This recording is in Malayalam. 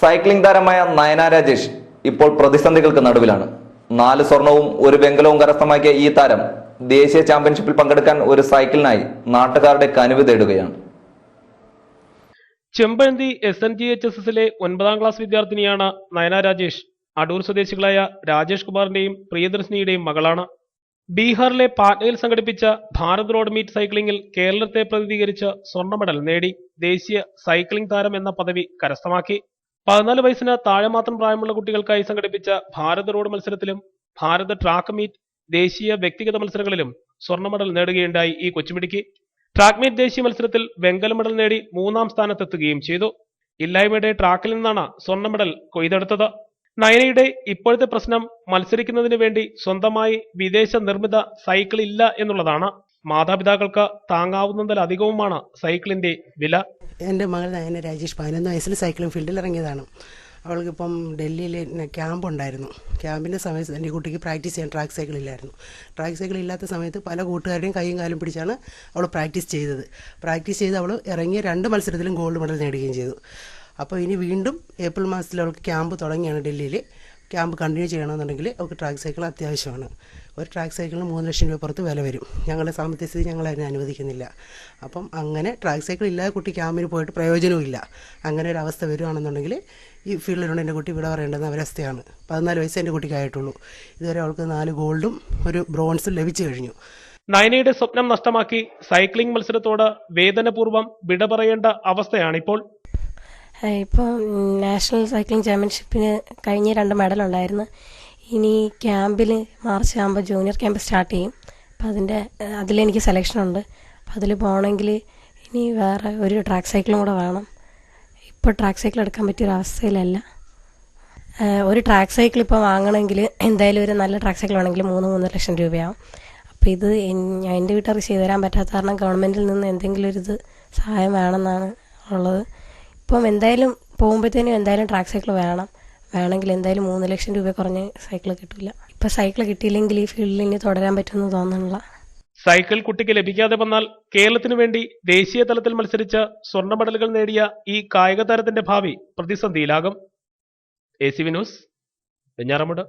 സൈക്ലിംഗ് താരമായ നയന രാജേഷ് ഇപ്പോൾ പ്രതിസന്ധികൾക്ക് നടുവിലാണ്. നാല് സ്വർണവും ഒരു വെങ്കലവും കരസ്ഥമാക്കിയ ഈ താരം ദേശീയ ചാമ്പ്യൻഷിപ്പിൽ പങ്കെടുക്കാൻ ഒരു സൈക്കിളിനായി നാട്ടുകാരുടെ കനിവ് തേടുകയാണ്. Chempazhanthi S N G H S എസിലെ ഒൻപതാം ക്ലാസ് വിദ്യാർത്ഥിനിയാണ് നയന രാജേഷ്. അടൂർ സ്വദേശികളായ രാജേഷ് കുമാറിന്റെയും പ്രിയദർശിനിയുടെയും മകളാണ്. ബീഹാറിലെ പാറ്റ്നയിൽ സംഘടിപ്പിച്ച ഭാരത് റോഡ് മീറ്റ് സൈക്ലിംഗിൽ കേരളത്തെ പ്രതിനിധീകരിച്ച് സ്വർണ മെഡൽ നേടി. ദേശീയ സൈക്ലിംഗ് താരം എന്ന പദവി കരസ്ഥമാക്കി. പതിനാല് വയസ്സിന് താഴെ മാത്രം പ്രായമുള്ള കുട്ടികൾക്കായി സംഘടിപ്പിച്ച ഭാരത് റോഡ് മത്സരത്തിലും ഭാരത് ട്രാക്ക് മീറ്റ് ദേശീയ വ്യക്തിഗത മത്സരങ്ങളിലും സ്വർണ മെഡൽ നേടുകയുണ്ടായി ഈ കൊച്ചുമിടിക്ക് ട്രാക്ക് മീറ്റ് ദേശീയ മത്സരത്തിൽ വെങ്കല മെഡൽ നേടി മൂന്നാം സ്ഥാനത്തെത്തുകയും ചെയ്തു. ഇല്ലായ്മയുടെ ട്രാക്കിൽ നിന്നാണ് സ്വർണ മെഡൽ കൊയ്തെടുത്തത്. നയനയുടെ ഇപ്പോഴത്തെ പ്രശ്നം മത്സരിക്കുന്നതിന് വേണ്ടി സ്വന്തമായി വിദേശ നിർമ്മിത സൈക്കിൾ ഇല്ല എന്നുള്ളതാണ്. മാതാപിതാക്കൾക്ക് താങ്ങാവുന്നതിലധികവുമാണ് സൈക്കിളിന്റെ വില. എന്റെ മകൾ നയന രാജേഷ് പതിനൊന്ന് വയസ്സിൽ സൈക്ലിംഗ് ഫീൽഡിൽ ഇറങ്ങിയതാണ്. അവൾക്കിപ്പം ഡൽഹിയിൽ ക്യാമ്പ് ഉണ്ടായിരുന്നു. ക്യാമ്പിന്റെ സമയത്ത് എന്റെ കുട്ടിക്ക് പ്രാക്ടീസ് ചെയ്യാൻ ട്രാക്ക് സൈക്കിൾ ഇല്ലായിരുന്നു. ട്രാക്ക് സൈക്കിൾ ഇല്ലാത്ത സമയത്ത് പല കൂട്ടുകാരുടെയും കൈയും കാലും പിടിച്ചാണ് അവൾ പ്രാക്ടീസ് ചെയ്തത്. പ്രാക്ടീസ് ചെയ്ത് അവൾ ഇറങ്ങിയ രണ്ട് മത്സരത്തിലും ഗോൾഡ് മെഡൽ നേടുകയും ചെയ്തു. അപ്പോൾ ഇനി വീണ്ടും ഏപ്രിൽ മാസത്തിൽ അവൾക്ക് ക്യാമ്പ് തുടങ്ങിയാണ് ഡൽഹിയിൽ ക്യാമ്പ് കണ്ടിന്യൂ ചെയ്യണമെന്നുണ്ടെങ്കിൽ അവർക്ക് ട്രാക്ക് സൈക്കിൾ അത്യാവശ്യമാണ്. ഒരു ട്രാക്ക് സൈക്കിളിന് മൂന്ന് ലക്ഷം രൂപ പുറത്ത് വില വരും. ഞങ്ങളുടെ സാമ്പത്തിക സ്ഥിതി ഞങ്ങൾ അതിനെ അനുവദിക്കുന്നില്ല. അപ്പം അങ്ങനെ ട്രാക്ക് സൈക്കിൾ ഇല്ലാതെ കുട്ടി ക്യാമ്പിന് പോയിട്ട് പ്രയോജനവും ഇല്ല. അങ്ങനെ ഒരു അവസ്ഥ വരുവാണെന്നുണ്ടെങ്കിൽ ഈ ഫീൽഡിലുണ്ട് എന്റെ കുട്ടി ഇവിടെ പറയേണ്ടുന്ന അവരവസ്ഥയാണ് പതിനാല് വയസ്സ് എന്റെ കുട്ടിക്കായിട്ടുള്ളൂ ഇതുവരെ അവൾക്ക് നാല് ഗോൾഡും ഒരു ബ്രോൺസും ലഭിച്ചു കഴിഞ്ഞു. നയനയുടെ സ്വപ്നം നഷ്ടമാക്കി സൈക്ലിംഗ് മത്സരത്തോട് വേദനപൂർവം വിട പറയേണ്ട അവസ്ഥയാണിപ്പോൾ ഇപ്പോൾ നാഷണൽ സൈക്ലിംഗ് ചാമ്പ്യൻഷിപ്പിന് കഴിഞ്ഞ രണ്ട് മെഡൽ ഉണ്ടായിരുന്നു. ഇനി ക്യാമ്പിൽ മാർച്ച് ആകുമ്പോൾ ജൂനിയർ ക്യാമ്പ് സ്റ്റാർട്ട് ചെയ്യും. അപ്പം അതിന്റെ അതിലെനിക്ക് സെലക്ഷൻ ഉണ്ട്. അപ്പം അതിൽ പോകണമെങ്കിൽ ഇനി വേറെ ഒരു ട്രാക്ക് സൈക്കിളും കൂടെ വേണം. ഇപ്പോൾ ട്രാക്ക് സൈക്കിൾ എടുക്കാൻ പറ്റിയ ഒരു അവസ്ഥയിലല്ല ഒരു ട്രാക്ക് സൈക്കിൾ ഇപ്പോൾ വാങ്ങണമെങ്കിൽ എന്തായാലും ഒരു നല്ല ട്രാക്ക് സൈക്കിൾ വേണമെങ്കിൽ മൂന്ന് മൂന്നര ലക്ഷം രൂപയാവും. അപ്പോൾ ഇത് എന്റെ വീട്ടുകാർക്ക് ചെയ്തു തരാൻ പറ്റാത്ത കാരണം ഗവൺമെന്റിൽ നിന്ന് എന്തെങ്കിലും ഒരു ഇത് സഹായം വേണമെന്നാണ് ഉള്ളത്. ഇപ്പം എന്തായാലും പോകുമ്പോഴത്തേനും എന്തായാലും ട്രാക്ക് സൈക്കിൾ വേണം. വേണമെങ്കിൽ എന്തായാലും മൂന്ന് ലക്ഷം രൂപ കുറഞ്ഞ് സൈക്കിൾ കിട്ടില്ല ഇപ്പം സൈക്കിൾ കിട്ടിയില്ലെങ്കിൽ ഈ ഫീൽഡിൽ ഇനി തുടരാൻ പറ്റുമെന്ന് തോന്നുന്നില്ല. സൈക്കിൾ കുട്ടിക്ക് ലഭിക്കാതെ വന്നാൽ കേരളത്തിനു വേണ്ടി ദേശീയ തലത്തിൽ മത്സരിച്ച സ്വർണ മെഡലുകൾ നേടിയ ഈ കായിക താരത്തിന്റെ ഭാവി പ്രതിസന്ധിയിലാകും. A C Vinoos Venjaramoodu.